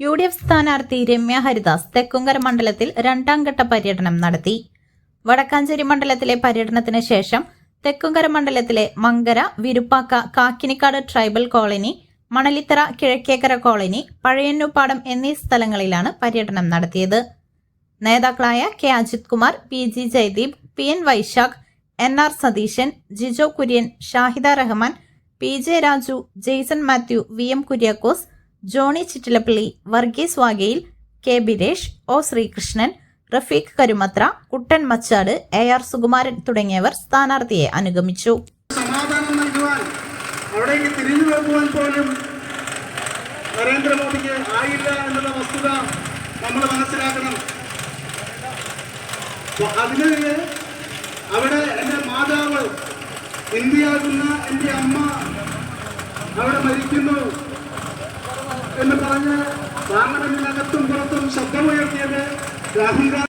U D F സ്ഥാനാർത്ഥി രമ്യ ഹരിദാസ് തെക്കുംകര മണ്ഡലത്തിൽ രണ്ടാം ഘട്ട പര്യടനം നടത്തി. വടക്കാഞ്ചേരി മണ്ഡലത്തിലെ പര്യടനത്തിന് ശേഷം തെക്കുംകര മണ്ഡലത്തിലെ Mankara Viruppakka Kakkinikkad tribal colony Manalithara Kizhakkekkara colony Pazhayannoorppadam എന്നീ സ്ഥലങ്ങളിലാണ് പര്യടനം നടത്തിയത്. നേതാക്കളായ K Ajith Kumar P G Jayadeep P N Vaishakh N R Satheesan Jijo Kurian Shahida Rahman P J Raju Jaison Mathew V M Kuriakose Johny Chittilappally Varghese Vagayil K Biresh O Srikrishnan Rafeeq Karumathra Kuttan Machad A R Sukumaran തുടങ്ങിയവർ സ്ഥാനാർത്ഥിയെ അനുഗമിച്ചു. സമാധാനം നൽകുവാൻ അവിടേക്ക് തിരിഞ്ഞു നോക്കുവാൻ പോലും നരേന്ദ്രമോദിക്ക് ആയില്ല എന്നുള്ള വസ്തുത നമ്മൾ മനസ്സിലാക്കണം. അതിന് അവിടെ എന്റെ മാതാവ് ഇന്ത്യയാകുന്ന എന്റെ അമ്മ അവിടെ മരിക്കുന്നു. എന്ന് പറഞ്ഞ് പാർലമെന്റിനകത്തും പുറത്തും ശബ്ദമുയർത്തിയത് രാഹുൽ